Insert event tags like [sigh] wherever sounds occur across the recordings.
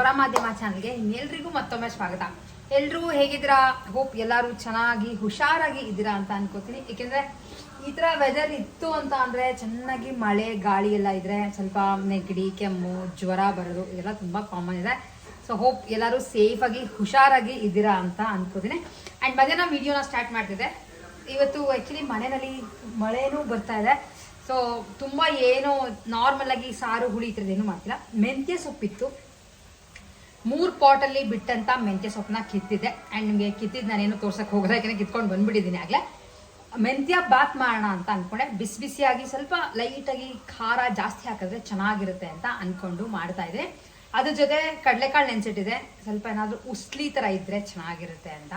ಸ್ವರ ಮಾಧ್ಯಮ ಚಾನಲ್ಗೆ ಇನ್ನೆಲ್ರಿಗೂ ಮತ್ತೊಮ್ಮೆ ಸ್ವಾಗತ. ಎಲ್ಲರೂ ಹೇಗಿದ್ದೀರಾ? ಹೋಪ್ ಎಲ್ಲರೂ ಚೆನ್ನಾಗಿ, ಹುಷಾರಾಗಿ ಇದ್ದೀರಾ ಅಂತ ಅನ್ಕೋತೀನಿ. ಏಕೆಂದ್ರೆ ಈ ತರ ವೆದರ್ ಇತ್ತು ಅಂತ ಅಂದ್ರೆ ಚೆನ್ನಾಗಿ ಮಳೆ, ಗಾಳಿ ಎಲ್ಲ ಇದ್ರೆ ಸ್ವಲ್ಪ ನೆಗಡಿ, ಕೆಮ್ಮು, ಜ್ವರ ಬರೋದು ಇದೆಲ್ಲ ತುಂಬಾ ಕಾಮನ್ ಇದೆ. ಸೊ ಹೋಪ್ ಎಲ್ಲರೂ ಸೇಫ್ ಆಗಿ, ಹುಷಾರಾಗಿ ಇದ್ದೀರಾ ಅಂತ ಅನ್ಕೋತೀನಿ. ಅಂಡ್ ಮಧ್ಯಾಹ್ನ ವಿಡಿಯೋನ ಸ್ಟಾರ್ಟ್ ಮಾಡ್ತಿದ್ದೆ. ಇವತ್ತು ಆಕ್ಚುಲಿ ಮನೆಯಲ್ಲಿ ಮಳೆನೂ ಬರ್ತಾ ಇದೆ. ಸೊ ತುಂಬಾ ಏನೋ ನಾರ್ಮಲ್ ಆಗಿ ಸಾರು, ಹುಳಿ ಈ ಮಾಡ್ತಿಲ್ಲ. ಮೆಂತ್ಯ ಸೊಪ್ಪಿತ್ತು. ಮೂರು ಪಾಟಲ್ಲಿ ಬಿಟ್ಟಂತ ಮೆಂತ್ಯ ಸೊಪ್ಪನ್ನ ಕಿತ್ತಿದ್ದೆ ಆ್ಯಂಡ್ ನಿಮಗೆ ಕಿತ್ತಿದ್ದು ನಾನೇನು ತೋರ್ಸಕ್ಕೆ ಹೋಗಲ್ಲ, ಯಾಕಂದ್ರೆ ಕಿತ್ಕೊಂಡು ಬಂದ್ಬಿಟ್ಟಿದ್ದೀನಿ ಆಗಲೇ. ಮೆಂತ್ಯ ಬಾತ್ ಮಾಡೋಣ ಅಂತ ಅನ್ಕೊಂಡೆ. ಬಿಸಿ ಬಿಸಿಯಾಗಿ ಸ್ವಲ್ಪ ಲೈಟಾಗಿ ಖಾರ ಜಾಸ್ತಿ ಹಾಕಿದ್ರೆ ಚೆನ್ನಾಗಿರುತ್ತೆ ಅಂತ ಅನ್ಕೊಂಡು ಮಾಡ್ತಾ ಇದ್ದೆ ಅದ್ರ ಜೊತೆ ಕಡಲೆಕಾಳು ನೆನ್ಸಿಟ್ಟಿದೆ. ಸ್ವಲ್ಪ ಏನಾದರೂ ಉಸ್ಲಿ ಥರ ಇದ್ರೆ ಚೆನ್ನಾಗಿರುತ್ತೆ ಅಂತ.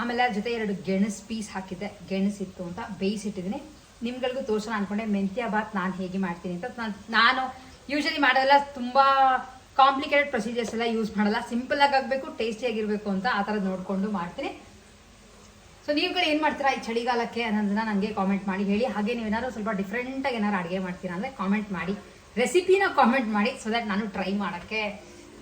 ಆಮೇಲೆ ಅದ್ರ ಜೊತೆ ಎರಡು ಗೆಣಸ್ ಪೀಸ್ ಹಾಕಿದ್ದೆ. ಗೆಣಸಿತ್ತು ಅಂತ ಬೇಯಿಸಿಟ್ಟಿದ್ದೀನಿ. ನಿಮ್ಗಳಿಗೂ ತೋರ್ಸೋಣ ಅನ್ಕೊಂಡೆ. ಮೆಂತ್ಯ ಬಾತ್ ನಾನು ಹೇಗೆ ಮಾಡ್ತೀನಿ ಅಂತ. ನಾನು ಯೂಶಲಿ ಮಾಡೋದೆಲ್ಲ ತುಂಬಾ ಕಾಂಪ್ಲಿಕೇಟೆಡ್ ಪ್ರೊಸೀಜರ್ಸ್ ಎಲ್ಲ ಯೂಸ್ ಮಾಡಲ್ಲ. ಸಿಂಪಲ್ ಆಗಿ ಆಗಬೇಕು ಟೇಸ್ಟಿ ಆಗಿರ್ಬೇಕು ಅಂತ ಆ ಥರ ನೋಡಿಕೊಂಡು ಮಾಡ್ತೀನಿ. ಸೊ ನೀವುಗಳು ಏನು ಮಾಡ್ತೀರಾ ಈ ಚಳಿಗಾಲಕ್ಕೆ ಅನ್ನೋದನ್ನ ನನಗೆ ಕಾಮೆಂಟ್ ಮಾಡಿ, ಹೇಳಿ. ಹಾಗೆ ನೀವೇನಾದ್ರು ಸ್ವಲ್ಪ ಡಿಫ್ರೆಂಟಾಗಿ ಏನಾದ್ರು ಅಡುಗೆ ಮಾಡ್ತೀರಾ ಅಂದರೆ ಕಾಮೆಂಟ್ ಮಾಡಿ. ರೆಸಿಪಿನ ಕಾಮೆಂಟ್ ಮಾಡಿ ಸೊ ದ್ಯಾಟ್ ನಾನು ಟ್ರೈ ಮಾಡೋಕ್ಕೆ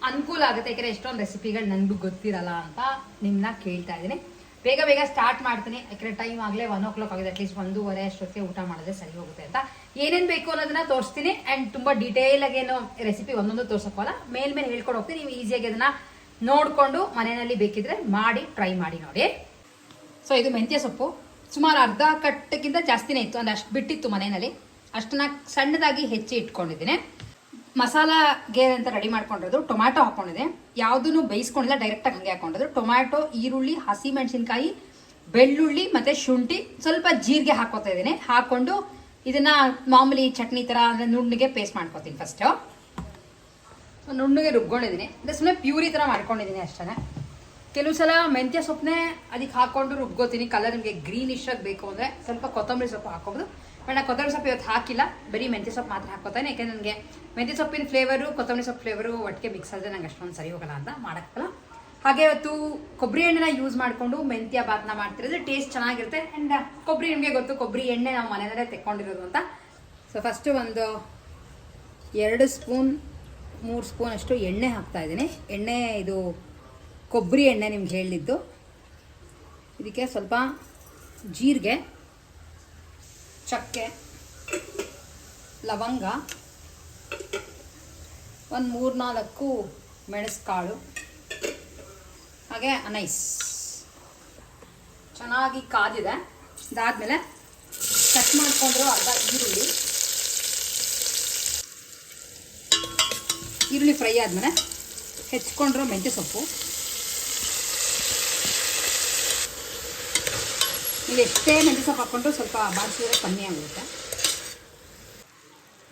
ಅನುಕೂಲ ಆಗುತ್ತೆ. ಯಾಕೆಂದರೆ ಎಷ್ಟೊಂದು ರೆಸಿಪಿಗಳು ನನಗೂ ಗೊತ್ತಿರಲ್ಲ ಅಂತ ನಿಮ್ಮನ್ನ ಕೇಳ್ತಾ ಇದ್ದೀನಿ. ಬೇಗ ಬೇಗ ಸ್ಟಾರ್ಟ್ ಮಾಡ್ತೀನಿ. ಯಾಕಂದರೆ ಟೈಮ್ ಆಗಲೇ ಒನ್ ಓ ಕ್ಲಾಕ್ ಆಗಿದೆ ಅಟ್ಲೀಸ್ಟ್ ಒಂದೂವರೆ ಅಷ್ಟೊತ್ತಿಗೆ ಊಟ ಮಾಡಿದ್ರೆ ಸರಿ ಹೋಗುತ್ತೆ ಅಂತ. ಏನೇನು ಬೇಕು ಅನ್ನೋದನ್ನ ತೋರಿಸ್ತೀನಿ. ಆ್ಯಂಡ್ ತುಂಬ ಡೀಟೇಲ್ ಆಗಿ ರೆಸಿಪಿ ಒಂದೊಂದು ತೋರ್ಸೋಕ್ಕಲ್ಲ. ಮೇಲ್ ಮೇಲೆ ಹೇಳ್ಕೊಂಡು ಹೋಗ್ತೀನಿ. ನೀವು ಈಸಿಯಾಗಿ ಅದನ್ನ ನೋಡಿಕೊಂಡು ಮನೆಯಲ್ಲಿ ಬೇಕಿದ್ರೆ ಮಾಡಿ ಟ್ರೈ ಮಾಡಿ ನೋಡಿ. ಸೊ ಇದು ಮೆಂತ್ಯ ಸೊಪ್ಪು. ಸುಮಾರು ಅರ್ಧ ಕಟ್ಟಕ್ಕಿಂತ ಜಾಸ್ತಿನೇ ಇತ್ತು. ಅಂದರೆ ಅಷ್ಟು ಬಿಟ್ಟಿತ್ತು ಮನೆಯಲ್ಲಿ. ಅಷ್ಟನ್ನ ಸಣ್ಣದಾಗಿ ಹೆಚ್ಚಿ ಇಟ್ಕೊಂಡಿದ್ದೀನಿ. ಮಸಾಲಾಗೆ ಅಂತ ರೆಡಿ ಮಾಡ್ಕೊಂಡಿರೋದು ಟೊಮ್ಯಾಟೊ ಹಾಕೊಂಡಿದೆ. ಯಾವುದನ್ನು ಬೇಯಿಸ್ಕೊಂಡಿಲ್ಲ ಡೈರೆಕ್ಟಾಗಿ ಹಂಗೆ ಹಾಕೊಂಡಿದ್ರು ಟೊಮ್ಯಾಟೊ ಈರುಳ್ಳಿ ಹಸಿ ಮೆಣಸಿನ್ಕಾಯಿ ಬೆಳ್ಳುಳ್ಳಿ ಮತ್ತೆ ಶುಂಠಿ ಸ್ವಲ್ಪ ಜೀರಿಗೆ ಹಾಕೋತಾ ಇದ್ದೀನಿ. ಹಾಕೊಂಡು ಇದನ್ನ ಮಾಮೂಲಿ ಚಟ್ನಿ ತರ, ಅಂದ್ರೆ ನುಣ್ಣಗೆ ಪೇಸ್ಟ್ ಮಾಡ್ಕೊತೀನಿ ಫಸ್ಟ್ ನುಣ್ಣಗೆ ರುಬ್ಕೊಂಡಿದ್ದೀನಿ. ಅಂದ್ರೆ ಸುಮ್ಮನೆ ಪ್ಯೂರಿ ತರ ಮಾಡ್ಕೊಂಡಿದ್ದೀನಿ ಅಷ್ಟೇ ಕೆಲವು ಸಲ ಮೆಂತ್ಯ ಸೊಪ್ಪನ್ನೇ ಅದಕ್ಕೆ ಹಾಕೊಂಡು ರುಬ್ಕೋತೀನಿ. ಕಲರ್ ನಿಮಗೆ ಗ್ರೀನಿಶ್ ಆಗಿ ಬೇಕು ಅಂದರೆ ಸ್ವಲ್ಪ ಕೊತ್ತಂಬರಿ ಸೊಪ್ಪು ಹಾಕೋಬೋದು ಬಟ್ ಕೊತ್ತಂಬರಿ ಸೊಪ್ಪು ಇವತ್ತು ಹಾಕಿಲ್ಲ. ಬರೀ ಮೆಂತ್ಯ ಸೊಪ್ಪು ಮಾತ್ರ ಹಾಕೋತಾನೆ ಯಾಕೆಂದ್ರೆ ನನಗೆ ಮೆಂತ್ಯ ಸೊಪ್ಪಿನ ಫ್ಲೇವರು ಕೊತ್ತಂಬರಿ ಸೊಪ್ಪು ಫ್ಲೇವರು ಒಟ್ಟಿಗೆ ಮಿಕ್ಸ್ ಆದರೆ ನಂಗೆ ಅಷ್ಟೊಂದು ಸರಿ ಹೋಗಲ್ಲ ಅಂತ ಮಾಡೋಕ್ಕಲ್ಲ ಹಾಗೆ ಇವತ್ತು ಕೊಬ್ಬರಿ ಎಣ್ಣೆನ ಯೂಸ್ ಮಾಡಿಕೊಂಡು ಮೆಂತ್ಯ ಬಾತ್ನ ಮಾಡ್ತಿರೋದು. ಟೇಸ್ಟ್ ಚೆನ್ನಾಗಿರುತ್ತೆ. ಆ್ಯಂಡ್ ಕೊಬ್ಬರಿ ನಿಮಗೆ ಗೊತ್ತು, ಕೊಬ್ಬರಿ ಎಣ್ಣೆ ನಾವು ಮನೆಯಲ್ಲೇ ತೆಕ್ಕೊಂಡಿರೋದು ಅಂತ. ಸೊ ಫಸ್ಟು ಒಂದು ಎರಡು ಸ್ಪೂನ್ ಮೂರು ಸ್ಪೂನ್ ಅಷ್ಟು ಎಣ್ಣೆ ಹಾಕ್ತಾ ಇದ್ದೀನಿ. ಎಣ್ಣೆ ಇದು ಕೊಬ್ಬರಿ ಎಣ್ಣೆ ನಿಮ್ಗೆ ಹೇಳಿದ್ದು. ಇದಕ್ಕೆ ಸ್ವಲ್ಪ ಜೀರಿಗೆ, ಚಕ್ಕೆ, ಲವಂಗ, ಒಂದು ಮೂರು ನಾಲ್ಕು ಮೆಣಸುಕಾಳು, ಹಾಗೆ ಅನೈಸ್. ಚೆನ್ನಾಗಿ ಕಾದಿದೆ. ಇದಾದಮೇಲೆ ಕಟ್ ಮಾಡಿಕೊಂಡ್ರು ಅರ್ಧ ಈರುಳ್ಳಿ. ಈರುಳ್ಳಿ ಫ್ರೈ ಆದಮೇಲೆ ಹೆಚ್ಕೊಂಡ್ರು ಮೆಂತ್ಯ ಸೊಪ್ಪು. ನೀವು ಎಷ್ಟೇ ಮೆಂತ್ಯ ಸೊಪ್ಪು ಹಾಕ್ಕೊಂಡ್ರು ಸ್ವಲ್ಪ ಬಾಡಿಸಿದ್ರೆ ಕಮ್ಮಿ ಆಗುತ್ತೆ.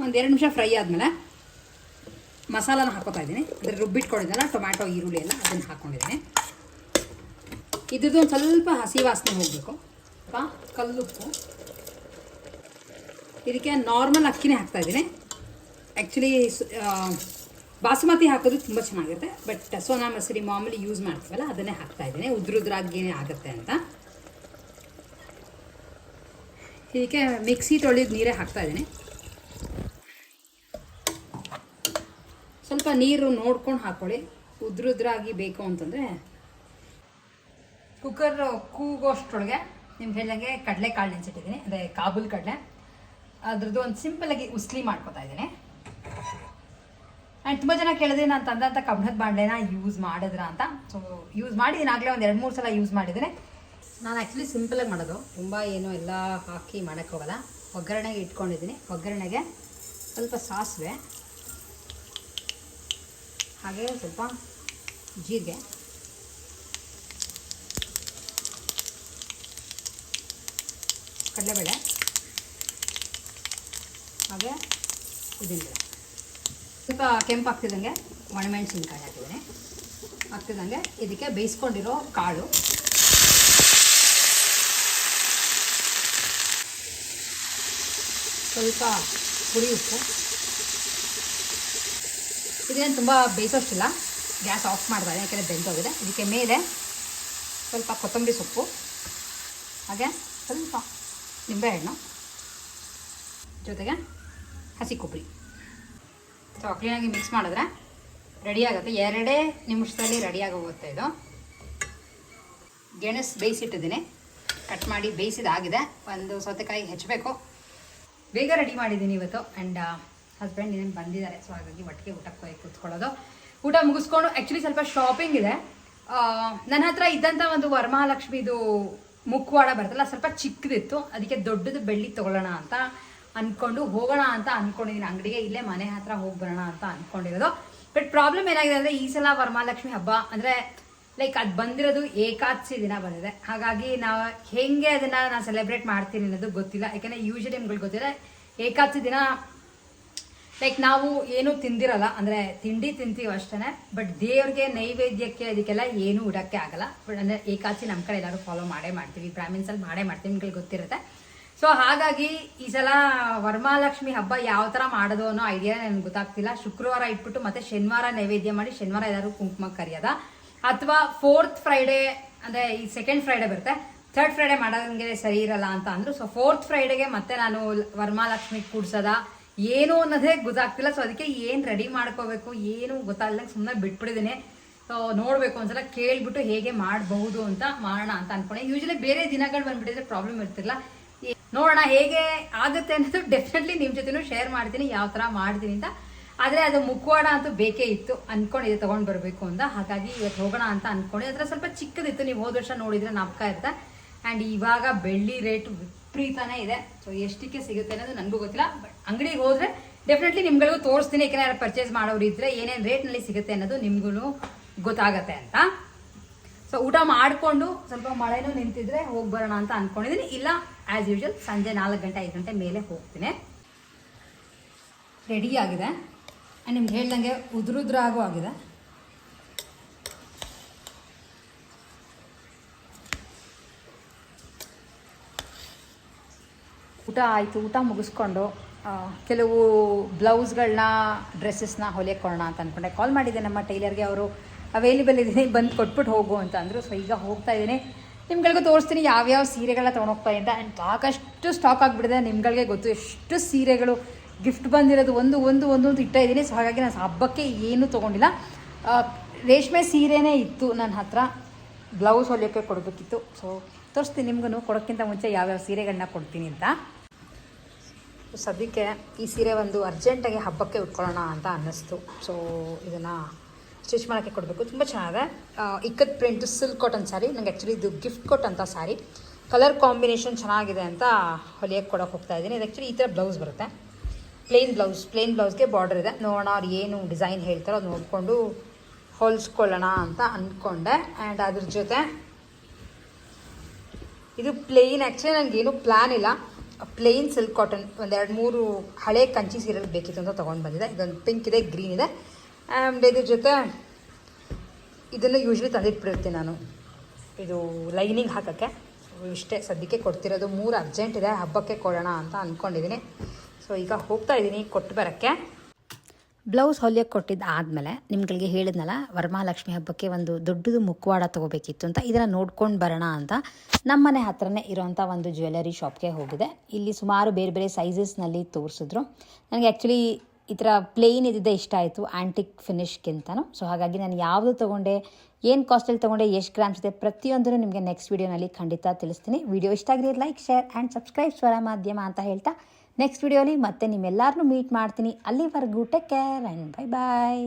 ಒಂದು ಎರಡು ನಿಮಿಷ ಫ್ರೈ ಆದಮೇಲೆ ಮಸಾಲನ ಹಾಕೋತಾ ಇದ್ದೀನಿ. ಅಂದರೆ ರುಬ್ಬಿಟ್ಕೊಂಡಿದ್ದಲ್ಲ ಟೊಮ್ಯಾಟೊ, ಈರುಳ್ಳಿ ಎಲ್ಲ ಅದನ್ನು ಹಾಕ್ಕೊಂಡಿದ್ದೀನಿ ಇದ್ರದ್ದು ಒಂದು ಸ್ವಲ್ಪ ಹಸಿ ವಾಸನೆ ಹೋಗಬೇಕು. ಕಲ್ಲುಪ್ಪು ಇದಕ್ಕೆ ನಾರ್ಮಲ್ ಅಕ್ಕಿನೇ ಹಾಕ್ತಾ ಇದ್ದೀನಿ. ಆ್ಯಕ್ಚುಲಿ ಬಾಸುಮತಿ ಹಾಕೋದು ತುಂಬ ಚೆನ್ನಾಗಿರುತ್ತೆ. ಬಟ್ ಸೋನಾ ಮಸೂರಿ ಮಾಮೂಲಿ ಯೂಸ್ ಮಾಡ್ತೀವಲ್ಲ, ಅದನ್ನೇ ಹಾಕ್ತಾ ಇದ್ದೀನಿ. ಉದ್ರುದ್ರಾಗೇನೆ ಆಗುತ್ತೆ ಅಂತ. ಹೀಗೆ ಮಿಕ್ಸಿ ತೊಳೆದು ನೀರೇ ಹಾಕ್ತಾ ಇದ್ದೀನಿ. ಸ್ವಲ್ಪ ನೀರು ನೋಡ್ಕೊಂಡು ಹಾಕ್ಕೊಳ್ಳಿ ಉದ್ರುದ್ರಾಗಿ ಬೇಕು ಅಂತಂದರೆ ಕುಕ್ಕರ್ ಕೂಗೋಷ್ಟೊಳಗೆ ನಿಮ್ಗೆ ಕಡಲೆ ಕಾಳು ನೆನ್ಸಿಟ್ಟಿದ್ದೀನಿ. ಅದೇ ಕಾಬೂಲ್ ಕಡಲೆ. ಅದ್ರದ್ದು ಒಂದು ಸಿಂಪಲಾಗಿ ಉಸ್ಲಿ ಮಾಡ್ಕೊತಾ ಇದ್ದೀನಿ. ಆ್ಯಂಡ್ ತುಂಬ ಜನ ಕೇಳಿದ್ರೆ ನಾನು ತಂದಂಥ ಕಬ್ಬಣದ ಬಾಂಡೆನ ಯೂಸ್ ಮಾಡಿದ್ರ ಅಂತ. ಸೊ ಯೂಸ್ ಮಾಡಿದ್ದೀನಿ ಆಗಲೇ ಒಂದು ಎರಡು ಮೂರು ಸಲ ಯೂಸ್ ಮಾಡಿದ್ದೀನಿ. ನಾನು ಆ್ಯಕ್ಚುಲಿ ಸಿಂಪಲಾಗಿ ಮಾಡೋದು. ತುಂಬ ಏನು ಎಲ್ಲ ಹಾಕಿ ಮಾಡೋಕ್ಕೆ ಹೋಗಲ್ಲ. ಒಗ್ಗರಣೆಗೆ ಇಟ್ಕೊಂಡಿದ್ದೀನಿ. ಒಗ್ಗರಣೆಗೆ ಸ್ವಲ್ಪ ಸಾಸಿವೆ, ಹಾಗೆ ಸ್ವಲ್ಪ ಜೀರಿಗೆ. ಕಡಲೆಬೇಳೆ. ಹಾಗೆ ಉದ್ದಿನಬೇಳೆ. ಸ್ವಲ್ಪ ಕೆಂಪು ಆಗ್ತಿದ್ದಂಗೆ ಒಣಮೆಣಸಿನ್ಕಾಯಿ ಹಾಕಿದ್ದೀನಿ. ಆಗ್ತಿದ್ದಂಗೆ ಇದಕ್ಕೆ ಬೇಯಿಸ್ಕೊಂಡಿರೋ ಕಾಳು. ಸ್ವಲ್ಪ ಪುಡಿ ಉಪ್ಪು. ಇದೇನು ತುಂಬ ಬೇಯಿಸೋಷ್ಟಿಲ್ಲ ಗ್ಯಾಸ್ ಆಫ್ ಮಾಡಿದಾಗ ಯಾಕೆಂದರೆ ಬೆಂದೋಗಿದೆ. ಇದಕ್ಕೆ ಮೇಲೆ ಸ್ವಲ್ಪ ಕೊತ್ತಂಬರಿ ಸೊಪ್ಪು, ಹಾಗೆ ಸ್ವಲ್ಪ ನಿಂಬೆಹಣ್ಣು ಜೊತೆಗೆ ಹಸಿ ಕೊಬ್ಬರಿ. ಸೊ ಕ್ಲೀನಾಗಿ ಮಿಕ್ಸ್ ಮಾಡಿದ್ರೆ ರೆಡಿ ಆಗುತ್ತೆ. ಎರಡೇ ನಿಮಿಷದಲ್ಲಿ ರೆಡಿಯಾಗಿ ಹೋಗುತ್ತೆ ಇದು. ಗೆಣಸು ಬೇಯಿಸಿಟ್ಟಿದ್ದೀನಿ. ಕಟ್ ಮಾಡಿ ಬೇಯಿಸಿದಾಗಿದೆ. ಒಂದು ಸೌತೆಕಾಯಿ ಹೆಚ್ಚಬೇಕು. ಬೇಗ ರೆಡಿ ಮಾಡಿದ್ದೀನಿ ಇವತ್ತು. ಆ್ಯಂಡ್ ಹಸ್ಬೆಂಡ್ ಇನ್ನೇನು ಬಂದಿದ್ದಾರೆ ಸೊ ಹಾಗಾಗಿ ಒಟ್ಟಿಗೆ ಊಟಕ್ಕೆ ಹೋಗಿ ಕೂತ್ಕೊಳ್ಳೋದು. ಊಟ ಮುಗಿಸ್ಕೊಂಡು ಆ್ಯಕ್ಚುಲಿ ಸ್ವಲ್ಪ ಶಾಪಿಂಗ್ ಇದೆ. ನನ್ನ ಹತ್ರ ಇದ್ದಂಥ ಒಂದು ವರಮಹಾಲಕ್ಷ್ಮಿದು ಮುಖವಾಡ ಬರ್ತಲ್ಲ ಸ್ವಲ್ಪ ಚಿಕ್ಕದಿತ್ತು. ಅದಕ್ಕೆ ದೊಡ್ಡದು ಬೆಳ್ಳಿ ತೊಗೊಳ್ಳೋಣ ಅಂತ ಅಂದ್ಕೊಂಡು ಹೋಗೋಣ ಅಂತ ಅಂದ್ಕೊಂಡಿದ್ದೀನಿ ಅಂಗಡಿಗೆ ಇಲ್ಲೇ ಮನೆ ಹತ್ರ ಹೋಗಿ ಬರೋಣ ಅಂತ ಅಂದ್ಕೊಂಡಿರೋದು ಬಟ್ ಪ್ರಾಬ್ಲಮ್ ಏನಾಗಿದೆ ಅಂದರೆ, ಈ ಸಲ ವರಮಹಾಲಕ್ಷ್ಮಿ ಹಬ್ಬ ಅಂದರೆ ಲೈಕ್ ಅದು ಬಂದಿರೋದು ಏಕಾದಶಿ ದಿನ ಬಂದಿದೆ. ಹಾಗಾಗಿ ನಾವು ಹೆಂಗೆ ಅದನ್ನ ನಾನು ಸೆಲೆಬ್ರೇಟ್ ಮಾಡ್ತೀನಿ ಅನ್ನೋದು ಗೊತ್ತಿಲ್ಲ. ಯಾಕಂದ್ರೆ ಯೂಶಲಿ ನಿಮ್ಗೆ ಗೊತ್ತಿಲ್ಲ ಏಕಾದಶಿ ದಿನ ಲೈಕ್ ನಾವು ಏನು ತಿಂದಿರಲ್ಲ. ಅಂದ್ರೆ ತಿಂಡಿ ತಿಂತೀವಿ ಅಷ್ಟೇ ಬಟ್ ದೇವ್ರಿಗೆ ನೈವೇದ್ಯಕ್ಕೆ ಅದಕ್ಕೆಲ್ಲ ಏನು ಉಡಕ್ಕೆ ಆಗಲ್ಲ. ಬಟ್ ಅಂದ್ರೆ ಏಕಾದಶಿ ನಮ್ಮ ಕಡೆ ಎಲ್ಲರೂ ಫಾಲೋ ಮಾಡೇ ಮಾಡ್ತೀವಿ. ಬ್ರಾಹ್ಮಿನ್ಸ್ ಅಲ್ಲಿ ಮಾಡೇ ಮಾಡ್ತೀವಿ. ನಿಮ್ಗೆ ಗೊತ್ತಿರುತ್ತೆ. ಸೊ ಹಾಗಾಗಿ ಈ ಸಲ ವರಮಹಾಲಕ್ಷ್ಮಿ ಹಬ್ಬ ಯಾವ ಥರ ಮಾಡೋದು ಅನ್ನೋ ಐಡಿಯಾ ನನಗೆ ಗೊತ್ತಾಗ್ತಿಲ್ಲ. ಶುಕ್ರವಾರ ಇಟ್ಬಿಟ್ಟು ಮತ್ತೆ ಶನಿವಾರ ನೈವೇದ್ಯ ಮಾಡಿ, ಶನಿವಾರ ಎಲ್ಲರೂ ಕುಂಕುಮ ಕರಿಯೋದ? ಅಥವಾ ಫೋರ್ತ್ ಫ್ರೈಡೇ ಅಂದರೆ ಈ ಸೆಕೆಂಡ್ ಫ್ರೈಡೇ ಬರುತ್ತೆ. ಥರ್ಡ್ ಫ್ರೈಡೇ ಮಾಡೋದಂಗೆ ಸರಿ ಇರಲ್ಲ ಅಂತ ಅಂದರು. ಸೊ ಫೋರ್ತ್ ಫ್ರೈಡೆಗೆ ಮತ್ತೆ ನಾನು ವರಮಹಾಲಕ್ಷ್ಮಿ ಕೂಡ್ಸೋದ, ಏನು ಅನ್ನೋದೇ ಗೊತ್ತಾಗ್ತಿಲ್ಲ. ಸೊ ಅದಕ್ಕೆ ಏನು ರೆಡಿ ಮಾಡ್ಕೋಬೇಕು, ಏನು ಗೊತ್ತಾಗಲ್ಲ ಸುಮ್ಮನೆ ಬಿಟ್ಬಿಟ್ಟಿದ್ದೀನಿ. ಸೊ ನೋಡಬೇಕು ಒಂದ್ಸಲ, ಕೇಳಿಬಿಟ್ಟು ಹೇಗೆ ಮಾಡಬಹುದು ಅಂತ ಮಾಡೋಣ ಅಂತ ಅನ್ಕೊಂಡೆ. ಯೂಶಲಿ ಬೇರೆ ದಿನಗಳು ಬಂದ್ಬಿಟ್ಟಿದ್ರೆ ಪ್ರಾಬ್ಲಮ್ ಇರ್ತಿಲ್ಲ. ನೋಡೋಣ ಹೇಗೆ ಆಗುತ್ತೆ ಅನ್ನೋದು [laughs] ಡೆಫಿನೆಟ್ಲಿ ನಿಮ್ಮ ಜೊತೆನೂ ಶೇರ್ ಮಾಡ್ತೀನಿ ಯಾವ ಥರ ಮಾಡ್ತೀನಿ ಅಂತ. ಆದರೆ ಅದು ಮುಖವಾಡ ಅಂತೂ ಬೇಕೇ ಇತ್ತು. ಅನ್ಕೊಂಡಿದೆ ತೊಗೊಂಡು ಬರಬೇಕು ಅಂತ ಹಾಗಾಗಿ ಇವತ್ತು ಹೋಗೋಣ ಅಂತ ಅನ್ಕೊಂಡೆ. ಅದರ ಸ್ವಲ್ಪ ಚಿಕ್ಕದಿತ್ತು. ನೀವು ಹೋದ ವರ್ಷ ನೋಡಿದ್ರೆ ನಾಪಕ ಇರುತ್ತೆ ಆ್ಯಂಡ್ ಇವಾಗ ಬೆಳ್ಳಿ ರೇಟ್ ವಿಪರೀತನೇ ಇದೆ. ಸೊ ಎಷ್ಟಕ್ಕೆ ಸಿಗುತ್ತೆ ಅನ್ನೋದು ನನಗೂ ಗೊತ್ತಿಲ್ಲ. ಬಟ್ ಅಂಗಡಿಗೆ ಹೋದ್ರೆ ಡೆಫಿನೆಟ್ಲಿ ನಿಮ್ಗಳಿಗೂ ತೋರಿಸ್ತೀನಿ. ಏಕೆಂದರೆ ಯಾರು ಪರ್ಚೇಸ್ ಮಾಡೋರು ಇದ್ರೆ ಏನೇನು ರೇಟ್ನಲ್ಲಿ ಸಿಗುತ್ತೆ ಅನ್ನೋದು ನಿಮ್ಗೂ ಗೊತ್ತಾಗತ್ತೆ ಅಂತ. ಸೊ ಊಟ ಮಾಡಿಕೊಂಡು ಸ್ವಲ್ಪ ಮಳೆನೂ ನಿಂತಿದ್ರೆ ಹೋಗಿ ಬರೋಣ ಅಂತ ಅನ್ಕೊಂಡಿದ್ದೀನಿ ಇಲ್ಲ ಆ್ಯಸ್ ಯೂಶುವಲ್ ಸಂಜೆ ನಾಲ್ಕು ಗಂಟೆ, ಐದು ಗಂಟೆ ಮೇಲೆ ಹೋಗ್ತೀನಿ. ರೆಡಿ ಆಗಿದೆ. ನಿಮ್ಗೆ ಹೇಳ್ದಂಗೆ ಉದುರುದ್ರಾಗೂ ಆಗಿದೆ. ಊಟ ಆಯಿತು, ಊಟ ಮುಗಿಸ್ಕೊಂಡು ಕೆಲವು ಬ್ಲೌಸ್ಗಳನ್ನ ಡ್ರೆಸ್ಸಸ್ನ ಹೊಲಿಯಕ್ಕೊಳ್ಳೋಣ ಅಂತ ಅಂದ್ಕೊಂಡೆ ಕಾಲ್ ಮಾಡಿದ್ದೆ ನಮ್ಮ ಟೈಲರ್ಗೆ, ಅವರು ಅವೈಲೇಬಲ್ ಇದ್ದೀನಿ, ಬಂದು ಕೊಟ್ಬಿಟ್ಟು ಹೋಗು ಅಂತ ಅಂದರು. ಸೊ ಈಗ ಹೋಗ್ತಾ ಇದ್ದೀನಿ. ನಿಮ್ಗಳಿಗೂ ತೋರಿಸ್ತೀನಿ ಯಾವ್ಯಾವ ಸೀರೆಗಳನ್ನ ತೊಗೊಂಡೋಗ್ತಾ ಅಂತ. ಆ್ಯಂಡ್ ಸಾಕಷ್ಟು ಸ್ಟಾಕ್ ಆಗಿಬಿಡಿದೆ ನಿಮ್ಗಳಿಗೆ ಗೊತ್ತು ಎಷ್ಟು ಸೀರೆಗಳು ಗಿಫ್ಟ್ ಬಂದಿರೋದು ಒಂದು ಒಂದು ಒಂದು ಒಂದು ಇಟ್ಟ ಇದ್ದೀನಿ. ಸೊ ಹಾಗಾಗಿ ನಾನು ಹಬ್ಬಕ್ಕೆ ಏನೂ ತೊಗೊಂಡಿಲ್ಲ. ರೇಷ್ಮೆ ಸೀರೆನೇ ಇತ್ತು ನನ್ನ ಹತ್ರ. ಬ್ಲೌಸ್ ಹೊಲಿಯೋಕ್ಕೆ ಕೊಡಬೇಕಿತ್ತು. ಸೊ ತೋರಿಸ್ತೀನಿ ನಿಮ್ಗೂ ಕೊಡೋಕ್ಕಿಂತ ಮುಂಚೆ ಯಾವ್ಯಾವ ಸೀರೆಗಳನ್ನ ಕೊಡ್ತೀನಿ ಅಂತ. ಸದ್ಯಕ್ಕೆ ಈ ಸೀರೆ ಒಂದು ಅರ್ಜೆಂಟಾಗಿ ಹಬ್ಬಕ್ಕೆ ಉಟ್ಕೊಳ್ಳೋಣ ಅಂತ ಅನ್ನಿಸ್ತು. ಸೊ ಇದನ್ನು ಸ್ಟಿಚ್ ಮಾಡೋಕ್ಕೆ ಕೊಡಬೇಕು. ತುಂಬ ಚೆನ್ನಾಗಿದೆ. Ikat print silk cotton sari ನಂಗೆ ಆ್ಯಕ್ಚುಲಿ ಇದು ಗಿಫ್ಟ್ ಕೊಟ್ಟಂಥ ಸ್ಯಾರಿ ಕಲರ್ ಕಾಂಬಿನೇಷನ್ ಚೆನ್ನಾಗಿದೆ ಅಂತ ಹೊಲಿಯಕ್ಕೆ ಕೊಡೋಕೆ ಹೋಗ್ತಾ ಇದ್ದೀನಿ. ಇದು ಆ್ಯಕ್ಚುಲಿ ಈ ಥರ ಬ್ಲೌಸ್ ಬರುತ್ತೆ. ಪ್ಲೇನ್ ಬ್ಲೌಸ್ ಪ್ಲೇನ್ ಬ್ಲೌಸ್ಗೆ ಬಾರ್ಡರ್ ಇದೆ. ನೋಡೋಣ ಅವ್ರು ಏನು ಡಿಸೈನ್ ಹೇಳ್ತಾರೋ ಅದು ನೋಡಿಕೊಂಡು ಹೊಲಿಸ್ಕೊಳ್ಳೋಣ ಅಂತ ಅಂದ್ಕೊಂಡೆ ಆ್ಯಂಡ್ ಅದ್ರ ಜೊತೆ ಇದು ಪ್ಲೇನ್ ಆ್ಯಕ್ಚುಲಿ ನನಗೇನು ಪ್ಲ್ಯಾನ್ ಇಲ್ಲ. ಪ್ಲೇನ್ ಸಿಲ್ಕ್ ಕಾಟನ್ ಒಂದೆರಡು ಮೂರು ಹಳೆ ಕಂಚಿ ಸೀರೆಗಳು ಬೇಕಿತ್ತು ಅಂತ ತೊಗೊಂಡು ಬಂದಿದೆ. ಇದೊಂದು ಪಿಂಕ್ ಇದೆ ಗ್ರೀನ್ ಇದೆ. ಆ್ಯಂಡ್ ಇದ್ರ ಜೊತೆ ಇದನ್ನು ಯೂಶ್ವಲಿ ತಂದಿಟ್ಬಿಡ್ತೀನಿ ನಾನು. ಇದು ಲೈನಿಂಗ್ ಹಾಕೋಕ್ಕೆ. ಇಷ್ಟೇ ಸದ್ಯಕ್ಕೆ ಕೊಡ್ತಿರೋದು. ಮೂರು ಅರ್ಜೆಂಟ್ ಇದೆ. ಹಬ್ಬಕ್ಕೆ ಕೊಡೋಣ ಅಂತ ಅಂದ್ಕೊಂಡಿದ್ದೀನಿ ಸೊ ಈಗ ಹೋಗ್ತಾ ಇದ್ದೀನಿ ಕೊಟ್ಟು ಬರೋಕ್ಕೆ. ಬ್ಲೌಸ್ ಹೊಲಿಯೋಕ್ಕೆ ಕೊಟ್ಟಿದ್ದು ಆದಮೇಲೆ ನಿಮ್ಗಳಿಗೆ ಹೇಳಿದ್ನಲ್ಲ ವರಮಹಾಲಕ್ಷ್ಮಿ ಹಬ್ಬಕ್ಕೆ ಒಂದು ದೊಡ್ಡದು ಮುಖವಾಡ ತೊಗೋಬೇಕಿತ್ತು ಅಂತ, ಇದನ್ನು ನೋಡ್ಕೊಂಡು ಬರೋಣ ಅಂತ ನಮ್ಮನೆ ಹತ್ರನೇ ಇರೋಂಥ ಒಂದು ಜ್ಯುವೆಲರಿ ಶಾಪ್ಗೆ ಹೋಗಿದೆ ಇಲ್ಲಿ ಸುಮಾರು ಬೇರೆ ಬೇರೆ ಸೈಜಸ್ನಲ್ಲಿ ತೋರಿಸಿದ್ರು. ನನಗೆ ಆ್ಯಕ್ಚುಲಿ ಈ ಥರ ಪ್ಲೇನ್ ಇದ್ದಿದ್ದೆ ಇಷ್ಟ ಆಯಿತು ಆ್ಯಂಟಿಕ್ ಫಿನಿಶ್ಗಿಂತನೂ ಸೊ ಹಾಗಾಗಿ ನಾನು ಯಾವುದು ತೊಗೊಂಡೆ, ಏನು ಕಾಸ್ಟಲ್ಲಿ ತೊಗೊಂಡೆ, ಎಷ್ಟು ಗ್ರಾಮ್ಸ್ ಇದೆ ಪ್ರತಿಯೊಂದನ್ನು ನಿಮಗೆ ನೆಕ್ಸ್ಟ್ ವೀಡಿಯೋನಲ್ಲಿ ಖಂಡಿತ ತಿಳಿಸ್ತೀನಿ. ವಿಡಿಯೋ ಇಷ್ಟ ಆಗಿದ್ರೆ ಲೈಕ್ ಶೇರ್ ಆ್ಯಂಡ್ ಸಬ್ಸ್ಕ್ರೈಬ್ ಸ್ವರ ಮಾಧ್ಯಮ ಅಂತ ಹೇಳ್ತಾ ನೆಕ್ಸ್ಟ್ ವಿಡಿಯೋಲಿ ಮತ್ತೆ ನಿಮ್ಮೆಲ್ಲರನ್ನೂ ಮೀಟ್ ಮಾಡ್ತೀನಿ. ಅಲ್ಲಿವರೆಗೂ take care and bye bye